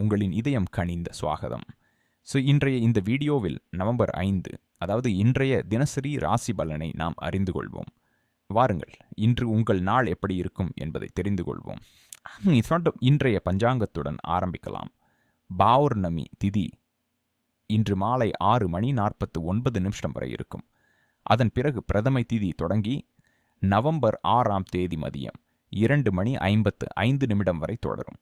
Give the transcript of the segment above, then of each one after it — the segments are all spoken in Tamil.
உங்களின் இதயம் கனிந்த சுவாகதம். ஸோ இன்றைய இந்த வீடியோவில் நவம்பர் ஐந்து அதாவது இன்றைய தினசரி ராசி பலனை நாம் அறிந்து கொள்வோம். வாருங்கள் இன்று உங்கள் நாள் எப்படி இருக்கும் என்பதை தெரிந்து கொள்வோம். இன்றைய பஞ்சாங்கத்துடன் ஆரம்பிக்கலாம். பௌர்ணமி திதி இன்று மாலை ஆறு மணி நாற்பத்து ஒன்பது நிமிஷம் வரை இருக்கும். அதன் பிறகு பிரதமை திதி தொடங்கி நவம்பர் ஆறாம் தேதி மதியம் இரண்டு மணி ஐம்பத்து ஐந்து நிமிடம் வரை தொடரும்.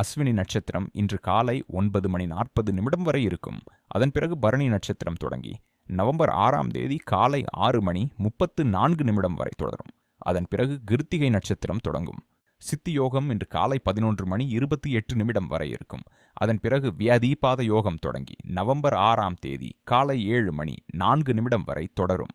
அஸ்வினி நட்சத்திரம் இன்று காலை ஒன்பது மணி நாற்பது நிமிடம் வரை இருக்கும். அதன் பிறகு பரணி நட்சத்திரம் தொடங்கி நவம்பர் ஆறாம் தேதி காலை ஆறு மணி முப்பத்து நான்கு நிமிடம் வரை தொடரும். அதன் பிறகு கிருத்திகை நட்சத்திரம் தொடங்கும். சித்தி யோகம் இன்று காலை பதினொன்று மணி இருபத்தி எட்டு நிமிடம் வரை இருக்கும். அதன் பிறகு வியாதீபாத யோகம் தொடங்கி நவம்பர் ஆறாம் தேதி காலை ஏழு மணி நான்கு நிமிடம் வரை தொடரும்.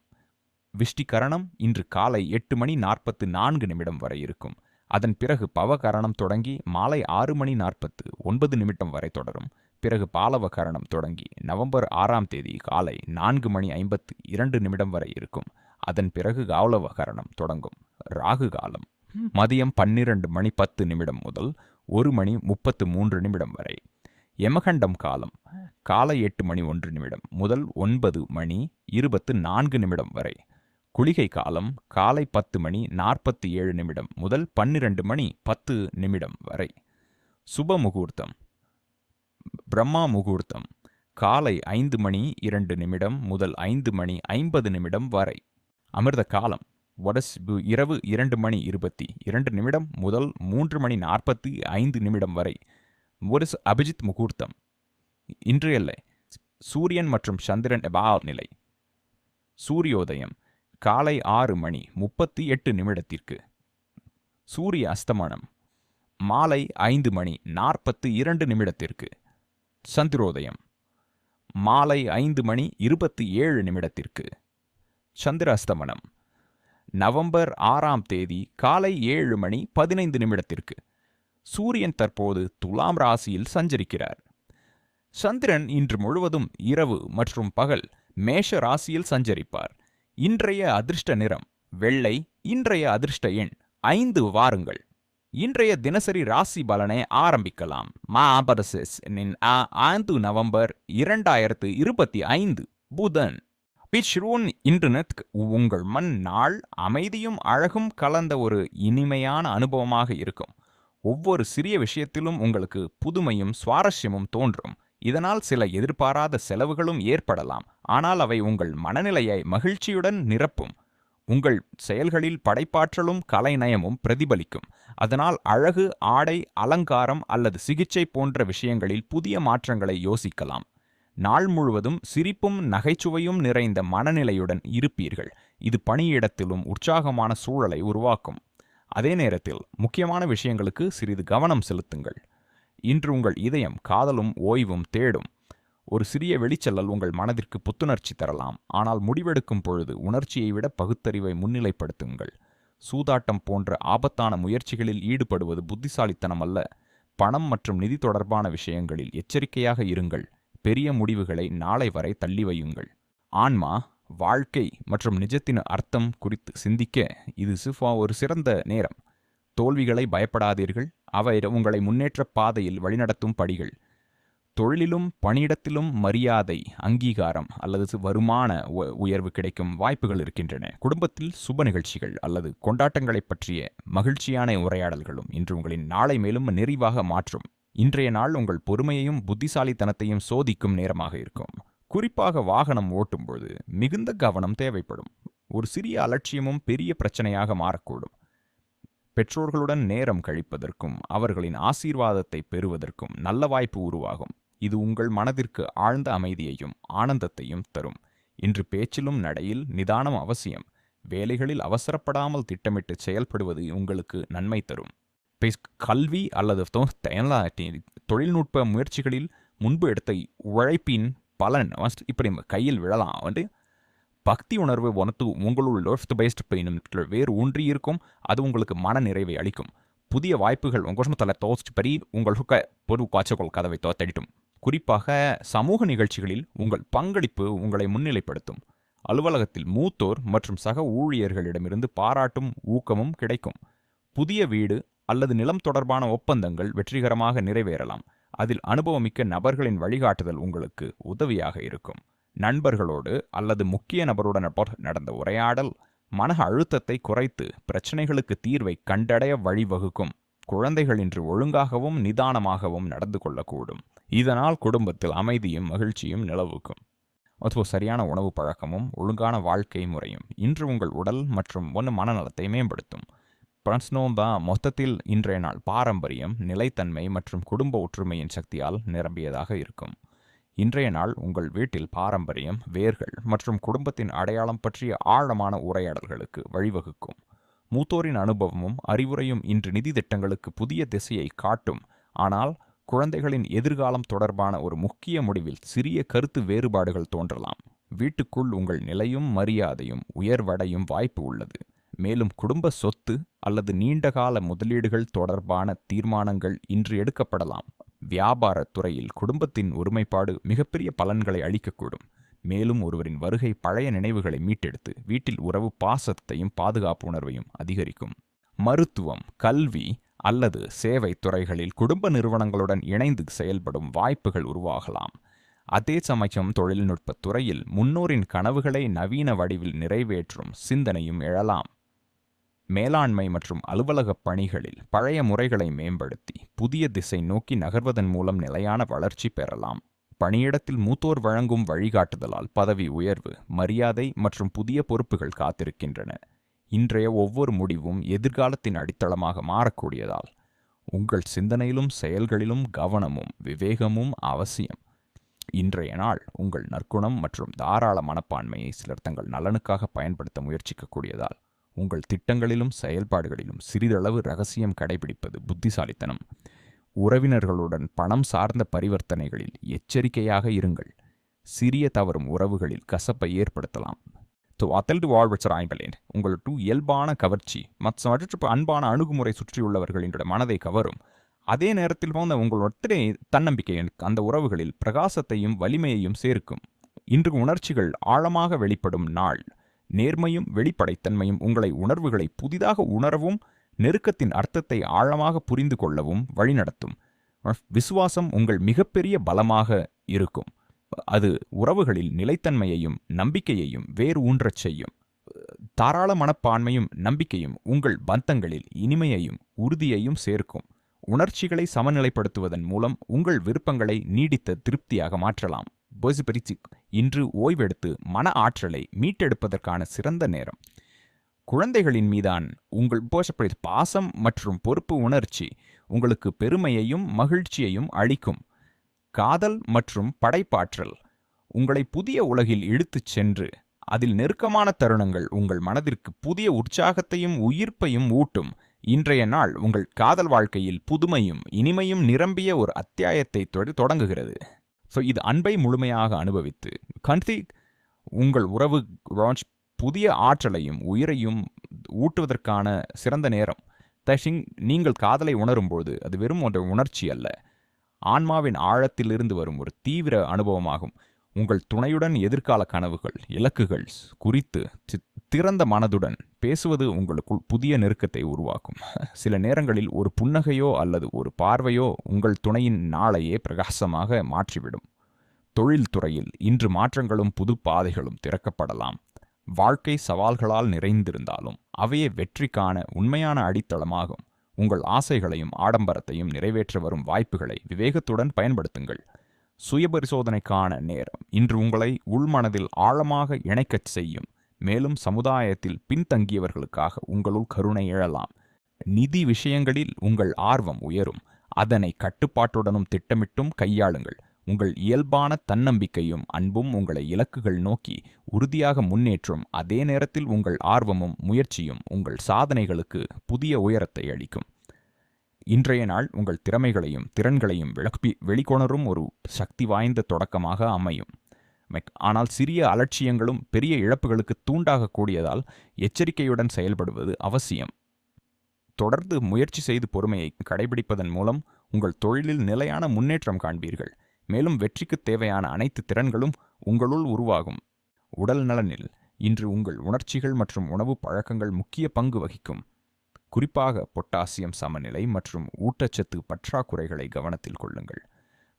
விஷ்டிகரணம் இன்று காலை எட்டு மணி நாற்பத்து நான்கு நிமிடம் வரை இருக்கும். அதன் பிறகு பவகரணம் தொடங்கி மாலை ஆறு மணி நாற்பத்து ஒன்பது நிமிடம் வரை தொடரும். பிறகு பாலவ கரணம் தொடங்கி நவம்பர் ஆறாம் தேதி காலை நான்கு மணி ஐம்பத்து இரண்டு நிமிடம் வரை இருக்கும். அதன் பிறகு காவலவகரணம் கரணம் தொடங்கும். ராகு காலம். மதியம் பன்னிரண்டு மணி பத்து நிமிடம் முதல் ஒரு மணி முப்பத்து மூன்று நிமிடம் வரை. யமகண்டம் காலம். காலை எட்டு மணி ஒன்று நிமிடம் முதல் ஒன்பது மணி இருபத்து நான்கு நிமிடம் வரை. குளிகை காலம் காலை பத்து மணி நாற்பத்தி ஏழு நிமிடம் முதல் பன்னிரண்டு மணி பத்து நிமிடம் வரை. சுப முகூர்த்தம். பிரம்மா முகூர்த்தம். காலை ஐந்து மணி இரண்டு நிமிடம் முதல் ஐந்து மணி ஐம்பது நிமிடம் வரை. அமிர்த காலம். வடஸ் இரவு இரண்டு மணி இருபத்தி இரண்டு நிமிடம் முதல் மூன்று மணி நாற்பத்தி ஐந்து நிமிடம் வரை. ஒரு அபிஜித் முகூர்த்தம். இன்றையல்ல சூரியன் மற்றும் சந்திரன் எபால் நிலை. சூரியோதயம். காலை ஆறு மணி முப்பத்தி எட்டு நிமிடத்திற்கு. சூரிய அஸ்தமனம் மாலை ஐந்து மணி நாற்பத்து இரண்டு நிமிடத்திற்கு. சந்திரோதயம் மாலை ஐந்து மணி இருபத்தி ஏழு நிமிடத்திற்கு. சந்திர அஸ்தமனம் நவம்பர் ஆறாம் தேதி காலை ஏழு மணி பதினைந்து நிமிடத்திற்கு. சூரியன் தற்போது துலாம் ராசியில் சஞ்சரிக்கிறார். சந்திரன் இன்று முழுவதும் இரவு மற்றும் பகல் மேஷ ராசியில் சஞ்சரிப்பார். இன்றைய அதிர்ஷ்ட நிறம் வெள்ளை இன்றைய அதிர்ஷ்ட எண் ஐந்து வாருங்கள். இன்றைய தினசரி ராசி பலனை ஆரம்பிக்கலாம். மாபரசஸ் ஐந்து நவம்பர் இரண்டாயிரத்து இருபத்தி ஐந்து புதன். பிச்ரூன் இன்டர்நெட் உங்கள் மண் நாள் அமைதியும் அழகும் கலந்த ஒரு இனிமையான அனுபவமாக இருக்கும். ஒவ்வொரு சிறிய விஷயத்திலும் உங்களுக்கு புதுமையும் சுவாரஸ்யமும் தோன்றும். இதனால் சில எதிர்பாராத செலவுகளும் ஏற்படலாம். ஆனால் அவை உங்கள் மனநிலையை மகிழ்ச்சியுடன் நிரப்பும். உங்கள் செயல்களில் படைப்பாற்றலும் கலைநயமும் பிரதிபலிக்கும். அதனால் அழகு ஆடை அலங்காரம் அல்லது சிகிச்சை போன்ற விஷயங்களில் புதிய மாற்றங்களை யோசிக்கலாம். நாள் முழுவதும் சிரிப்பும் நகைச்சுவையும் நிறைந்த மனநிலையுடன் இருப்பீர்கள். இது பணியிடத்திலும் உற்சாகமான சூழலை உருவாக்கும். அதே நேரத்தில் முக்கியமான விஷயங்களுக்கு சிறிது கவனம் செலுத்துங்கள். இன்று உங்கள் இதயம் காதலும் ஓய்வும் தேடும். ஒரு சிறிய வெளிச்செல்லல் உங்கள் மனதிற்கு புத்துணர்ச்சி தரலாம். ஆனால் முடிவெடுக்கும் பொழுது உணர்ச்சியை விட பகுத்தறிவை முன்னிலைப்படுத்துங்கள். சூதாட்டம் போன்ற ஆபத்தான முயற்சிகளில் ஈடுபடுவது புத்திசாலித்தனம் அல்ல. பணம் மற்றும் நிதி தொடர்பான விஷயங்களில் எச்சரிக்கையாக இருங்கள். பெரிய முடிவுகளை நாளை வரை தள்ளி வையுங்கள். ஆன்மா வாழ்க்கை மற்றும் நிஜத்தின் அர்த்தம் குறித்து சிந்திக்க இது சிஃபா ஒரு சிறந்த நேரம். தோல்விகளை பயப்படாதீர்கள். அவை உங்களை முன்னேற்ற பாதையில் வழிநடத்தும் படிகள். தொழிலிலும் பணியிடத்திலும் மரியாதை அங்கீகாரம் அல்லது வருமான உயர்வு கிடைக்கும் வாய்ப்புகள் இருக்கின்றன. குடும்பத்தில் சுப நிகழ்ச்சிகள் அல்லது கொண்டாட்டங்களைப் பற்றிய மகிழ்ச்சியான உரையாடல்களும் இன்று உங்களின் நாளை மேலும் நிறைவாக மாற்றும். இன்றைய நாள் உங்கள் பொறுமையையும் புத்திசாலித்தனத்தையும் சோதிக்கும் நேரமாக இருக்கும். குறிப்பாக வாகனம் ஓட்டும்போது மிகுந்த கவனம் தேவைப்படும். ஒரு சிறிய அலட்சியமும் பெரிய பிரச்சனையாக மாறக்கூடும். பெற்றோர்களுடன் நேரம் கழிப்பதற்கும் அவர்களின் ஆசீர்வாதத்தை பெறுவதற்கும் நல்ல வாய்ப்பு உருவாகும். இது உங்கள் மனதிற்கு ஆழ்ந்த அமைதியையும் ஆனந்தத்தையும் தரும். இன்று பேச்சிலும் நடையில் நிதானம் அவசியம். வேலைகளில் அவசரப்படாமல் திட்டமிட்டு செயல்படுவது உங்களுக்கு நன்மை தரும். கல்வி அல்லது தொழில்நுட்ப முயற்சிகளில் முன்பு எடுத்த உழைப்பின் பலன் இப்படி கையில் விழலாம். வந்து பக்தி உணர்வு உனத்து உங்களுள் லோஃப்ட் பேஸ்ட் பெயினும் வேறு ஒன்றி இருக்கும் அது உங்களுக்கு மன நிறைவை அளிக்கும். புதிய வாய்ப்புகள் உங்கள் தலை தோஸ்ட் பரி உங்களுக்கு பொது காய்ச்சல் கதவை தோத்தடிட்டும் குறிப்பாக சமூக நிகழ்ச்சிகளில் உங்கள் பங்களிப்பு உங்களை முன்னிலைப்படுத்தும். அலுவலகத்தில் மூத்தோர் மற்றும் சக ஊழியர்களிடமிருந்து பாராட்டும் ஊக்கமும் கிடைக்கும். புதிய வீடு அல்லது நிலம் தொடர்பான ஒப்பந்தங்கள் வெற்றிகரமாக நிறைவேறலாம். அதில் அனுபவமிக்க நபர்களின் வழிகாட்டுதல் உங்களுக்கு உதவியாக இருக்கும். நண்பர்களோடு அல்லது முக்கிய நபருடன் நடந்த உரையாடல் மன அழுத்தத்தை குறைத்து பிரச்சனைகளுக்கு தீர்வை கண்டடைய வழிவகுக்கும். குழந்தைகள் இன்று ஒழுங்காகவும் நிதானமாகவும் நடந்து கொள்ளக்கூடும். இதனால் குடும்பத்தில் அமைதியும் மகிழ்ச்சியும் நிலவுக்கும். அதுபோல் சரியான உணவு பழக்கமும் ஒழுங்கான வாழ்க்கை முறையும் இன்று உங்கள் உடல் மற்றும் ஒன்று மனநலத்தை மேம்படுத்தும். பிரஸ்னோந்தா மொத்தத்தில் இன்றைய நாள் பாரம்பரியம் நிலைத்தன்மை மற்றும் குடும்ப ஒற்றுமையின் சக்தியால் நிரம்பியதாக இருக்கும். இன்றைய நாள் உங்கள் வீட்டில் பாரம்பரியம் வேர்கள் மற்றும் குடும்பத்தின் அடையாளம் பற்றிய ஆழமான உரையாடல்களுக்கு வழிவகுக்கும். மூத்தோரின் அனுபவமும் அறிவுரையும் இன்று நிதி திட்டங்களுக்கு புதிய திசையை காட்டும். ஆனால் குழந்தைகளின் எதிர்காலம் தொடர்பான ஒரு முக்கிய முடிவில் சிறிய கருத்து வேறுபாடுகள் தோன்றலாம். வீட்டுக்குள் உங்கள் நிலையும் மரியாதையும் உயர்வடையும் வாய்ப்பு உள்ளது. மேலும் குடும்ப சொத்து அல்லது நீண்டகால முதலீடுகள் தொடர்பான தீர்மானங்கள் இன்று எடுக்கப்படலாம். வியாபாரத் துறையில் குடும்பத்தின் ஒருமைப்பாடு மிகப்பெரிய பலன்களை அளிக்கக்கூடும். மேலும் ஒருவரின் வருகை பழைய நினைவுகளை மீட்டெடுத்து வீட்டில் உறவு பாசத்தையும் பாதுகாப்பு உணர்வையும் அதிகரிக்கும். மருத்துவம் கல்வி அல்லது சேவை துறைகளில் குடும்ப நிறுவனங்களுடன் இணைந்து செயல்படும் வாய்ப்புகள் உருவாகலாம். அதே சமயம் தொழில்நுட்பத் துறையில் முன்னோரின் கனவுகளை நவீன வடிவில் நிறைவேற்றும் சிந்தனையும் எழலாம். மேலாண்மை மற்றும் அலுவலக பணிகளில் பழைய முறைகளை மேம்படுத்தி புதிய திசை நோக்கி நகர்வதன் மூலம் நிலையான வளர்ச்சி பெறலாம். பணியிடத்தில் மூத்தோர் வழங்கும் வழிகாட்டுதலால் பதவி உயர்வு மரியாதை மற்றும் புதிய பொறுப்புகள் காத்திருக்கின்றன. இன்றைய ஒவ்வொரு முடிவும் எதிர்காலத்தின் அடித்தளமாக மாறக்கூடியதால் உங்கள் சிந்தனையிலும் செயல்களிலும் கவனமும் விவேகமும் அவசியம். இன்றைய நாள் உங்கள் நற்குணம் மற்றும் தாராள மனப்பான்மையை சிலர் தங்கள் நலனுக்காக பயன்படுத்த முயற்சிக்கக்கூடியதால் உங்கள் திட்டங்களிலும் செயல்பாடுகளிலும் சிறிதளவு ரகசியம் கடைபிடிப்பது புத்திசாலித்தனம். உறவினர்களுடன் பணம் சார்ந்த பரிவர்த்தனைகளில் எச்சரிக்கையாக இருங்கள். சிறிய தவறும் உறவுகளில் கசப்பை ஏற்படுத்தலாம். ஸோ அத்தல்டு வாழ்வச்சர் ஆய்பலேன் உங்கள் டூ இயல்பான கவர்ச்சி மற்ற அன்பான அணுகுமுறை சுற்றியுள்ளவர்களின் மனதை கவரும். அதே நேரத்தில் போன உங்களொத்தனை தன்னம்பிக்கை அந்த உறவுகளில் பிரகாசத்தையும் வலிமையையும் சேர்க்கும். இன்று உணர்ச்சிகள் ஆழமாக வெளிப்படும் நாள். நேர்மையும் வெளிப்படைத்தன்மையும் உங்களை உணர்வுகளை புதிதாக உணரவும் நெருக்கத்தின் அர்த்தத்தை ஆழமாக புரிந்து கொள்ளவும் வழிநடத்தும். விசுவாசம் உங்கள் மிகப்பெரிய பலமாக இருக்கும். அது உறவுகளில் நிலைத்தன்மையையும் நம்பிக்கையையும் வேறு ஊன்றச் செய்யும். தாராள மனப்பான்மையும் நம்பிக்கையும் உங்கள் பந்தங்களில் இனிமையையும் உறுதியையும் சேர்க்கும். உணர்ச்சிகளை சமநிலைப்படுத்துவதன் மூலம் உங்கள் விருப்பங்களை நீடித்த திருப்தியாக மாற்றலாம். இன்று ஓய்வெடுத்து மன ஆற்றலை மீட்டெடுப்பதற்கான சிறந்த நேரம். குழந்தைகளின் மீதான் உங்கள் போசப்படி பாசம் மற்றும் பொறுப்பு உணர்ச்சி உங்களுக்கு பெருமையையும் மகிழ்ச்சியையும் அளிக்கும். காதல் மற்றும் படைப்பாற்றல் உங்களை புதிய உலகில் இழுத்துச் சென்று அதில் நெருக்கமான தருணங்கள் உங்கள் மனதிற்கு புதிய உற்சாகத்தையும் உயிர்ப்பையும் ஊட்டும். இன்றைய நாள் உங்கள் காதல் வாழ்க்கையில் புதுமையும் இனிமையும் நிரம்பிய ஒரு அத்தியாயத்தை தொடங்குகிறது. ஸோ இது அன்பை முழுமையாக அனுபவித்து கன்சி உங்கள் உறவு ராஞ்ச் புதிய ஆற்றலையும் உயிரையும் ஊட்டுவதற்கான சிறந்த நேரம். தஷிங் நீங்கள் காதலை உணரும்போது அது வெறும் ஒரு உணர்ச்சி அல்ல. ஆன்மாவின் ஆழத்திலிருந்து வரும் ஒரு தீவிர அனுபவமாகும். உங்கள் துணையுடன் எதிர்கால கனவுகள் இலக்குகள் குறித்து திறந்த மனதுடன் பேசுவது உங்களுக்குள் புதிய நெருக்கத்தை உருவாக்கும். சில நேரங்களில் ஒரு புன்னகையோ அல்லது ஒரு பார்வையோ உங்கள் துணையின் நாளையே பிரகாசமாக மாற்றிவிடும். தொழில்துறையில் இன்று மாற்றங்களும் புது பாதைகளும் திறக்கப்படலாம். வாழ்க்கை சவால்களால் நிறைந்திருந்தாலும் அவையே வெற்றிக்கான உண்மையான அடித்தளமாகும். உங்கள் ஆசைகளையும் ஆடம்பரத்தையும் நிறைவேற்ற வரும் வாய்ப்புகளை விவேகத்துடன் பயன்படுத்துங்கள். சுயபரிசோதனைக்கான நேரம் இன்று உங்களை உள்மனதில் ஆழமாக இணைக்கச் செய்யும். மேலும் சமுதாயத்தில் பின்தங்கியவர்களுக்காக உங்களுள் கருணை எழலாம். நிதி விஷயங்களில் உங்கள் ஆர்வம் உயரும். அதனை கட்டுப்பாட்டுடனும் திட்டமிட்டும் கையாளுங்கள். உங்கள் இயல்பான தன்னம்பிக்கையும் அன்பும் உங்களை இலக்குகள் நோக்கி உறுதியாக முன்னேற்றும். அதே நேரத்தில் உங்கள் ஆர்வமும் முயற்சியும் உங்கள் சாதனைகளுக்கு புதிய உயரத்தை அளிக்கும். இன்றைய நாள் உங்கள் திறமைகளையும் திறன்களையும் விளப்பி வெளிக்கொணரும் ஒரு சக்தி வாய்ந்த தொடக்கமாக அமையும். ஆனால் சிறிய அலட்சியங்களும் பெரிய இழப்புகளுக்கு தூண்டாகக்கூடியதால் எச்சரிக்கையுடன் செயல்படுவது அவசியம். தொடர்ந்து முயற்சி செய்து பொறுமையை கடைபிடிப்பதன் மூலம் உங்கள் தொழிலில் நிலையான முன்னேற்றம் காண்பீர்கள். மேலும் வெற்றிக்கு தேவையான அனைத்து திறன்களும் உங்களுள் உருவாகும். உடல் நலனில் இன்று உங்கள் உணர்ச்சிகள் மற்றும் உணவு பழக்கங்கள் முக்கிய பங்கு வகிக்கும். குறிப்பாக பொட்டாசியம் சமநிலை மற்றும் ஊட்டச்சத்து பற்றாக்குறைகளை கவனத்தில் கொள்ளுங்கள்.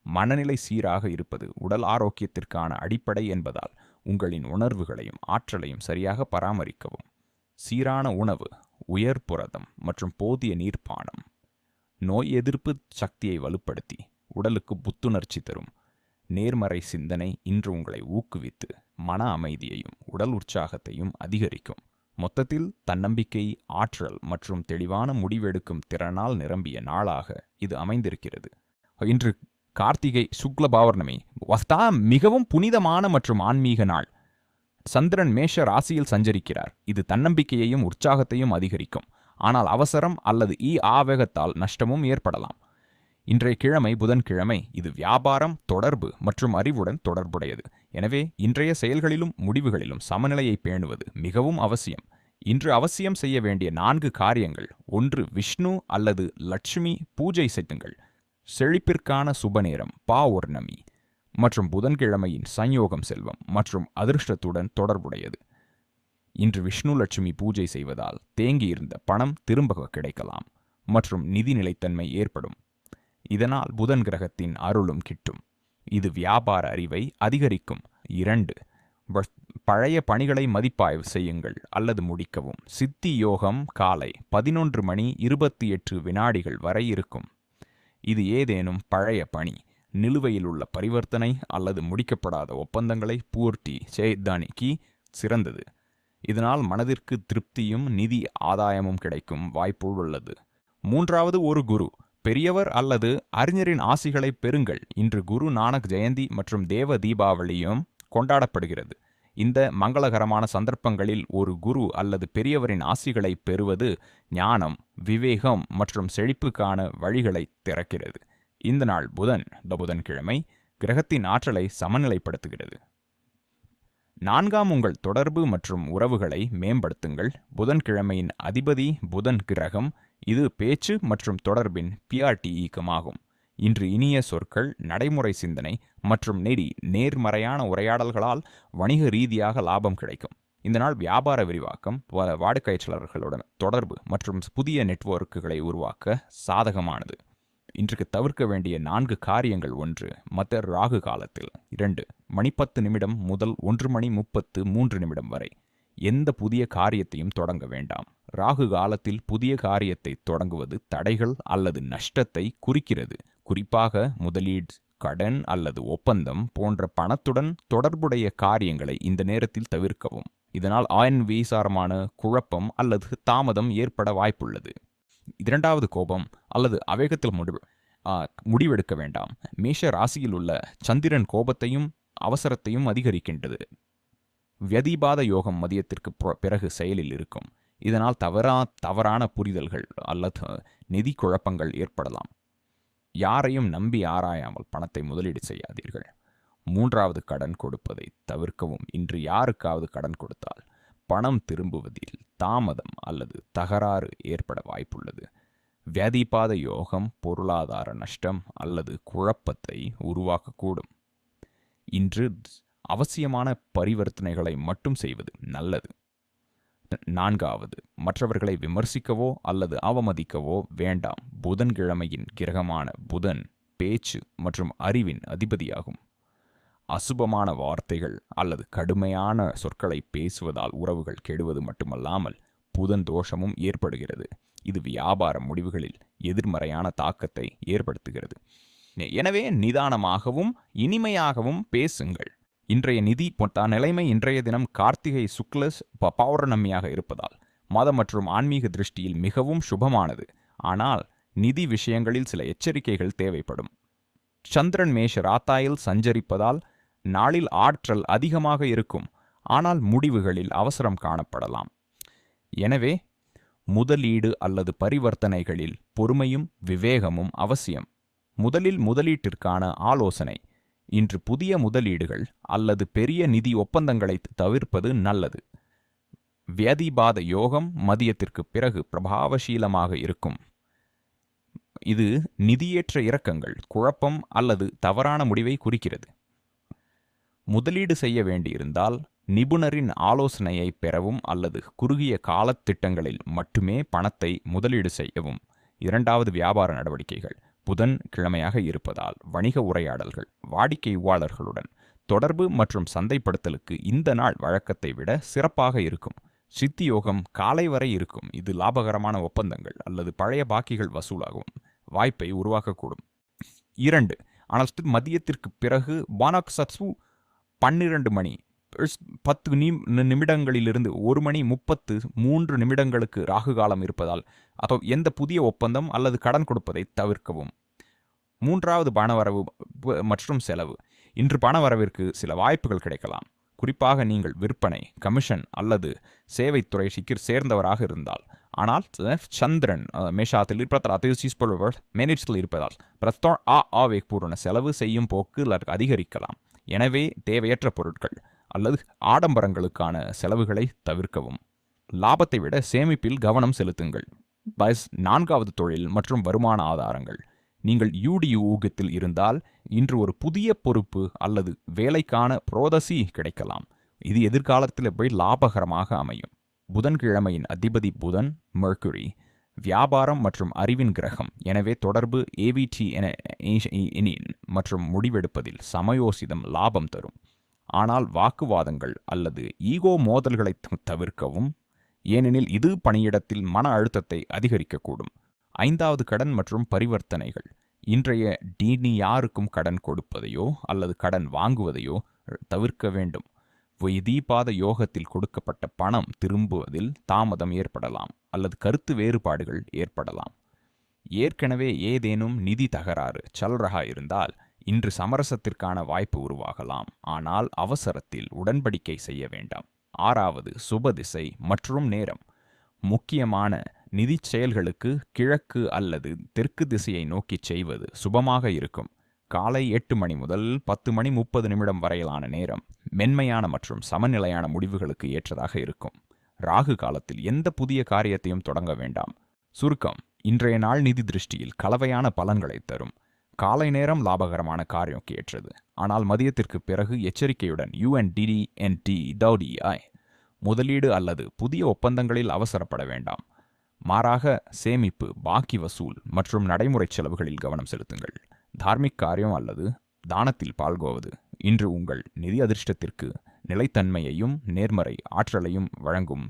மனநிலை சீராக இருப்பது உடல் ஆரோக்கியத்திற்கான அடிப்படை என்பதால் உங்களின் உணர்வுகளையும் ஆற்றலையும் சரியாக பராமரிக்கவும். சீரான உணவு உயர் புரதம் மற்றும் போதிய நீர்ப்பானம். நோய் எதிர்ப்பு சக்தியை வலுப்படுத்தி உடலுக்கு புத்துணர்ச்சி தரும். நேர்மறை சிந்தனை இன்று உங்களை ஊக்குவித்து மன அமைதியையும் உடல் உற்சாகத்தையும் அதிகரிக்கும். மொத்தத்தில் தன்னம்பிக்கை ஆற்றல் மற்றும் தெளிவான முடிவெடுக்கும் திறனால் நிரம்பிய நாளாக இது அமைந்திருக்கிறது. இன்று கார்த்திகை சுக்ல பௌர்ணமி வஸ்தா மிகவும் புனிதமான மற்றும் ஆன்மீக நாள். சந்திரன் மேஷ ராசியில் சஞ்சரிக்கிறார். இது தன்னம்பிக்கையையும் உற்சாகத்தையும் அதிகரிக்கும். ஆனால் அவசரம் அல்லது ஈ ஆவேகத்தால் நஷ்டமும் ஏற்படலாம். இன்றைய கிழமை புதன்கிழமை இது வியாபாரம் தொடர்பு மற்றும் அறிவுடன் தொடர்புடையது. எனவே இன்றைய செயல்களிலும் முடிவுகளிலும் சமநிலையை பேணுவது மிகவும் அவசியம். இன்று அவசியம் செய்ய வேண்டிய நான்கு காரியங்கள். ஒன்று விஷ்ணு அல்லது லட்சுமி பூஜை செய்யுங்கள். செழிப்பிற்கான சுபநேரம் பாவுர்ணமி மற்றும் புதன்கிழமையின் சஞ்யோகம் செல்வம் மற்றும் அதிர்ஷ்டத்துடன் தொடர்புடையது. இன்று விஷ்ணு லட்சுமி பூஜை செய்வதால் தேங்கியிருந்த பணம் திரும்ப கிடைக்கலாம் மற்றும் நிதி நிலைத்தன்மை ஏற்படும். இதனால் புதன் கிரகத்தின் அருளும் கிட்டும். இது வியாபார அறிவை அதிகரிக்கும். இரண்டு பழைய பணிகளை மதிப்பாய்வு செய்யுங்கள் அல்லது முடிக்கவும். சித்தி யோகம் காலை பதினொன்று மணி இருபத்தி எட்டு வினாடிகள் வரை இருக்கும். இது ஏதேனும் பழைய பணி நிலுவையில் உள்ள பரிவர்த்தனை அல்லது முடிக்கப்படாத ஒப்பந்தங்களை பூர்த்தி செய்தானிக்கு சிறந்தது. இதனால் மனதிற்கு திருப்தியும் நிதி ஆதாயமும் கிடைக்கும் வாய்ப்பு உள்ளது. மூன்றாவது ஒரு குரு. பெரியவர் அல்லது அறிஞரின் ஆசிகளை பெறுங்கள். இன்று குரு நானக் ஜெயந்தி மற்றும் தேவ தீபாவளியும் கொண்டாடப்படுகிறது. இந்த மங்களகரமான சந்தர்ப்பங்களில் ஒரு குரு அல்லது பெரியவரின் ஆசிகளை பெறுவது ஞானம் விவேகம் மற்றும் செழிப்புக்கான வழிகளை திறக்கிறது. இந்த நாள் புதன் த புதன்கிழமை கிரகத்தின் ஆற்றலை சமநிலைப்படுத்துகிறது. நான்காம் உங்கள் தொடர்பு மற்றும் உறவுகளை மேம்படுத்துங்கள். புதன்கிழமையின் அதிபதி புதன் கிரகம் இது பேச்சு மற்றும் தொடர்பின் பிஆர்டி ஈக்கமாகும் இன்று இனிய சொற்கள் நடைமுறை சிந்தனை மற்றும் நெறி நேர்மறையான உரையாடல்களால் வணிக ரீதியாக லாபம் கிடைக்கும். இந்த நாள் வியாபார விரிவாக்கம் வாடிக்கையாளர்களுடன் தொடர்பு மற்றும் புதிய நெட்வொர்க்குகளை உருவாக்க சாதகமானது. இன்றைக்கு தவிர்க்க வேண்டிய நான்கு காரியங்கள் ஒன்று மத்த ராகு காலத்தில். இரண்டு மணி பத்து நிமிடம் முதல் ஒன்று மணி முப்பத்து மூன்று நிமிடம் வரை. எந்த புதிய காரியத்தையும் தொடங்க வேண்டாம். ராகு காலத்தில் புதிய காரியத்தை தொடங்குவது தடைகள் அல்லது நஷ்டத்தை குறிக்கிறது. குறிப்பாக முதலீடு கடன் அல்லது ஒப்பந்தம் போன்ற பணத்துடன் தொடர்புடைய காரியங்களை இந்த நேரத்தில் தவிர்க்கவும். இதனால் ஆயன் விசாரமான குழப்பம் அல்லது தாமதம் ஏற்பட வாய்ப்புள்ளது. இரண்டாவது கோபம் அல்லது அவேகத்தில் முடிவு முடிவெடுக்க வேண்டாம். மேஷ ராசியில் உள்ள சந்திரன் கோபத்தையும் அவசரத்தையும் அதிகரிக்கின்றது. வியதிபாத யோகம் மதியத்திற்கு பிறகு செயலில் இருக்கும். இதனால் தவறா தவறான புரிதல்கள் அல்லது நிதி குழப்பங்கள் ஏற்படலாம். யாரையும் நம்பி ஆராயாமல் பணத்தை முதலீடு செய்யாதீர்கள். மூன்றாவது கடன் கொடுப்பதை தவிர்க்கவும். இன்று யாருக்காவது கடன் கொடுத்தால் பணம் திரும்புவதில் தாமதம் அல்லது தகராறு ஏற்பட வாய்ப்புள்ளது. வியாதிபாத யோகம் பொருளாதார நஷ்டம் அல்லது குழப்பத்தை உருவாக்கக்கூடும். இன்று அவசியமான பரிவர்த்தனைகளை மட்டும் செய்வது நல்லது. நான்காவது மற்றவர்களை விமர்சிக்கவோ அல்லது அவமதிக்கவோ வேண்டாம். புதன்கிழமையின் கிரகமான புதன் பேச்சு மற்றும் அறிவின் அதிபதியாகும். அசுபமான வார்த்தைகள் அல்லது கடுமையான சொற்களை பேசுவதால் உறவுகள் கெடுவது மட்டுமல்லாமல் புதன் தோஷமும் ஏற்படுகிறது. இது வியாபார முடிவுகளில் எதிர்மறையான தாக்கத்தை ஏற்படுத்துகிறது. எனவே நிதானமாகவும் இனிமையாகவும் பேசுங்கள். இன்றைய நிதி நிலைமை இன்றைய தினம் கார்த்திகை சுக்லஸ் பௌர்ணமியாக இருப்பதால் மத மற்றும் ஆன்மீக திருஷ்டியில் மிகவும் சுபமானது. ஆனால் நிதி விஷயங்களில் சில எச்சரிக்கைகள் தேவைப்படும். சந்திரன் மேஷ ராத்தாயில் சஞ்சரிப்பதால் நாளில் ஆற்றல் அதிகமாக இருக்கும். ஆனால் முடிவுகளில் அவசரம் காணப்படலாம். எனவே முதலீடு அல்லது பரிவர்த்தனைகளில் பொறுமையும் விவேகமும் அவசியம். முதலில் முதலீட்டிற்கான ஆலோசனை. இன்று புதிய முதலீடுகள் அல்லது பெரிய நிதி ஒப்பந்தங்களை தவிர்ப்பது நல்லது. வியதிபாத யோகம் மதியத்திற்கு பிறகு பிரபாவசீலமாக இருக்கும். இது நிதியேற்ற இறக்கங்கள் குழப்பம் அல்லது தவறான முடிவை குறிக்கிறது. முதலீடு செய்ய வேண்டியிருந்தால் நிபுணரின் ஆலோசனையை பெறவும் அல்லது குறுகிய காலத்திட்டங்களில் மட்டுமே பணத்தை முதலீடு செய்யவும். இரண்டாவது வியாபார நடவடிக்கைகள். புதன் கிழமையாக இருப்பதால் வணிக உரையாடல்கள் வாடிக்கையாளர்களுடன் தொடர்பு மற்றும் சந்தைப்படுத்தலுக்கு இந்த நாள் வழக்கத்தை விட சிறப்பாக இருக்கும். சித்தி யோகம் காலை வரை இருக்கும். இது லாபகரமான ஒப்பந்தங்கள் அல்லது பழைய பாக்கிகள் வசூலாகும் வாய்ப்பை உருவாக்கக்கூடும். இரண்டு ஆனால் மதியத்திற்கு பிறகு பானாக் சத்சு பன்னிரண்டு மணி பத்து நி நிமிடங்களிலிருந்து ஒரு மணி முப்பத்து மூன்று நிமிடங்களுக்கு ராகு காலம் இருப்பதால் அதோ எந்த புதிய ஒப்பந்தம் அல்லது கடன் கொடுப்பதை தவிர்க்கவும். மூன்றாவது பணவரவு மற்றும் செலவு. இன்று பணவரவிற்கு சில வாய்ப்புகள் கிடைக்கலாம். குறிப்பாக நீங்கள் விற்பனை கமிஷன் அல்லது சேவைத்துறை சிக்கிர் சேர்ந்தவராக இருந்தால். ஆனால் சந்திரன் மேஷாத்தில் இருப்பதால் அதிர்ச்சிப்படுவர் மேனேஜில் இருப்பதால் பிரஸ்தோ ஆ பூரண செலவு செய்யும் போக்கு அதிகரிக்கலாம். எனவே தேவையற்ற பொருட்கள். அல்லது ஆடம்பரங்களுக்கான செலவுகளை தவிர்க்கவும். லாபத்தை விட சேமிப்பில் கவனம் செலுத்துங்கள். பஸ் நான்காவது தொழில் மற்றும் வருமான ஆதாரங்கள். நீங்கள் யூடியு ஊகத்தில் இருந்தால் இன்று ஒரு புதிய பொறுப்பு அல்லது வேலைக்கான புரோதசி கிடைக்கலாம். இது எதிர்காலத்தில் போய் லாபகரமாக அமையும். புதன்கிழமையின் அதிபதி புதன் மெர்க்குரி வியாபாரம் மற்றும் அறிவின் கிரகம். எனவே தொடர்பு ஏவிடி என மற்றும் முடிவெடுப்பதில் சமயோசிதம் லாபம் தரும். ஆனால் வாக்குவாதங்கள் அல்லது ஈகோ மோதல்களை தவிர்க்கவும். ஏனெனில் இது பணியிடத்தில் மன அழுத்தத்தை அதிகரிக்கக்கூடும். ஐந்தாவது கடன் மற்றும் பரிவர்த்தனைகள். இன்றைய டீனி யாருக்கும் கடன் கொடுப்பதையோ அல்லது கடன் வாங்குவதையோ தவிர்க்க வேண்டும். வைதீபாத யோகத்தில் கொடுக்கப்பட்ட பணம் திரும்புவதில் தாமதம் ஏற்படலாம் அல்லது கருத்து வேறுபாடுகள் ஏற்படலாம். ஏற்கனவே ஏதேனும் நிதி தகராறு சல்ரகா இருந்தால் இன்று சமரசத்திற்கான வாய்ப்பு உருவாகலாம். ஆனால் அவசரத்தில் உடன்படிக்கை செய்ய வேண்டாம். ஆறாவது சுபதிசை மற்றும் நேரம். முக்கியமான நிதிச் செயல்களுக்கு கிழக்கு அல்லது தெற்கு திசையை நோக்கிச் செய்வது சுபமாக இருக்கும். காலை எட்டு மணி முதல் பத்து மணி முப்பது நிமிடம் வரையிலான நேரம் மென்மையான மற்றும் சமநிலையான முடிவுகளுக்கு ஏற்றதாக இருக்கும். ராகு காலத்தில் எந்த புதிய காரியத்தையும் தொடங்க வேண்டாம். சுருக்கம் இன்றைய நாள் நிதி திருஷ்டியில் கலவையான பலன்களை தரும். காலை நேரம் லாபகரமான காரியம் கேட்டது ஆனால் மதியத்திற்கு பிறகு எச்சரிக்கையுடன் யுஎன்டிடிஎன்டி டவுடிஐ முதலீடு அல்லது புதிய ஒப்பந்தங்களில் அவசரப்பட வேண்டாம். மாறாக சேமிப்பு பாக்கி வசூல் மற்றும் நடைமுறை செலவுகளில் கவனம் செலுத்துங்கள். தார்மிக் காரியம் அல்லது தானத்தில் பால்கோவது. இன்று உங்கள் நிதி அதிர்ஷ்டத்திற்கு நிலைத்தன்மையையும் நேர்மறை ஆற்றலையும் வழங்கும்